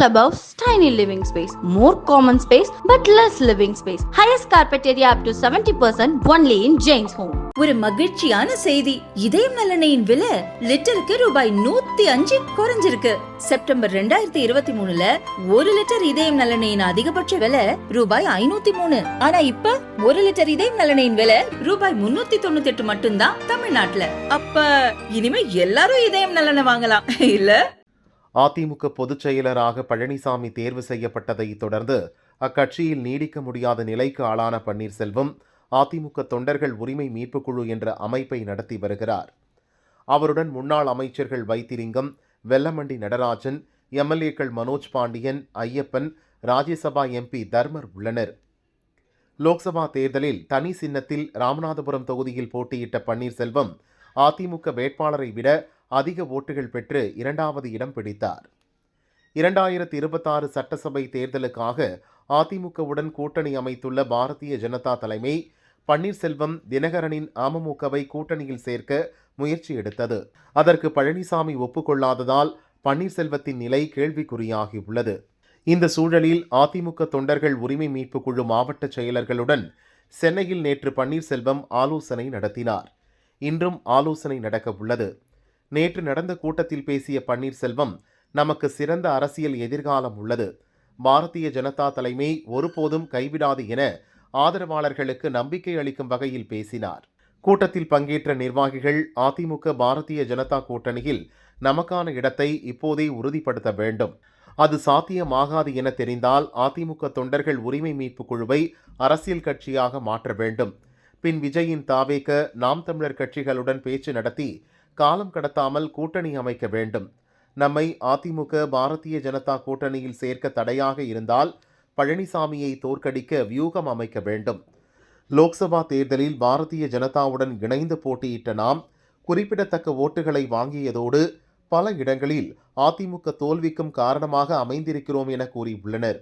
clubhouse, tiny living space, more common space but less living space. Highest carpet area up to 70% only in Jane's home. ஒரு மகிழ்ச்சியான செய்தி. இதயம் நலனையின் விலை லிட்டருக்கு ரூபாய் நூத்தி அஞ்சு குறைஞ்சிருக்கு. செப்டம்பர் ரெண்டாயிரத்தி இருபத்தி மூணுல ஒரு லிட்டர் இதயம் நலனையின் அதிகபட்ச விலை ரூபாய் ஐநூத்தி மூணு. ஆனா இப்ப ஒரு லிட்டர் இதயம் நலனையின் விலை ரூபாய் முன்னூத்தி தொண்ணூத்தி எட்டு மட்டும்தான் தமிழ்நாட்டுல. அப்ப இனிமே எல்லாரும் இதயம் நலனை வாங்கலாம். இல்ல? அதிமுக பொதுச் செயலராக பழனிசாமி தேர்வு செய்யப்பட்டதை தொடர்ந்து அக்கட்சியில் நீடிக்க முடியாத நிலைக்கு ஆளான பன்னீர்செல்வம் அதிமுக தொண்டர்கள் உரிமை மீட்புக் குழு என்ற அமைப்பை நடத்தி வருகிறார். அவருடன் முன்னாள் அமைச்சர்கள் வைத்திலிங்கம் வெல்லமண்டி நடராஜன் எம்எல்ஏக்கள் மனோஜ் பாண்டியன் ஐயப்பன் ராஜ்யசபா எம்பி தர்மர் உள்ளனர். லோக்சபா தேர்தலில் தனி சின்னத்தில் ராமநாதபுரம் தொகுதியில் போட்டியிட்ட பன்னீர்செல்வம் அதிமுக வேட்பாளரை விட அதிக ஓட்டுகள் பெற்று இரண்டாவது இடம் பிடித்தார். இரண்டாயிரத்தி இருபத்தாறு சட்டசபை தேர்தலுக்காக அதிமுகவுடன் கூட்டணி அமைத்துள்ள பாரதிய ஜனதா தலைமை பன்னீர்செல்வம் தினகரனின் அமமுகவை கூட்டணியில் சேர்க்க முயற்சி எடுத்தது. அதற்கு பழனிசாமி ஒப்புக்கொள்ளாததால் பன்னீர்செல்வத்தின் நிலை கேள்விக்குறியாகியுள்ளது. இந்த சூழலில் அதிமுக தொண்டர்கள் உரிமை மீட்பு குழு மாவட்ட செயலர்களுடன் சென்னையில் நேற்று பன்னீர்செல்வம் ஆலோசனை நடத்தினார். இன்றும் ஆலோசனை நடக்க உள்ளது நேற்று நடந்த கூட்டத்தில் பேசிய பன்னீர்செல்வம் நமக்கு சிறந்த அரசியல் எதிர்காலம் உள்ளது. பாரதிய ஜனதா தலைமை ஒருபோதும் கைவிடாது என ஆதரவாளர்களுக்கு நம்பிக்கை அளிக்கும் வகையில் பேசினார். கூட்டத்தில் பங்கேற்ற நிர்வாகிகள் அதிமுக பாரதிய ஜனதா கூட்டணியில் நமக்கான இடத்தை இப்போதே உறுதிப்படுத்த வேண்டும். அது சாத்தியமாகாது என தெரிந்தால் அதிமுக தொண்டர்கள் உரிமை மீட்பு குழுவை அரசியல் கட்சியாக மாற்ற வேண்டும் பின் விஜயின் தாவேக நாம் தமிழர் கட்சிகளுடன் பேச்சு நடத்தி காலம் கடத்தாமல் கூட்டணி அமைக்க வேண்டும். நம்மை அதிமுக பாரதிய ஜனதா கூட்டணியில் சேர்க்க தடையாக இருந்தால் பழனிசாமியை தோற்கடிக்க வியூகம் அமைக்க வேண்டும். லோக்சபா தேர்தலில் பாரதிய ஜனதாவுடன் இணைந்து போட்டியிட்ட நாம் குறிப்பிடத்தக்க ஓட்டுகளை வாங்கியதோடு பல இடங்களில் அதிமுக தோல்விக்கும் காரணமாக அமைந்திருக்கிறோம் என கூறியுள்ளனர்.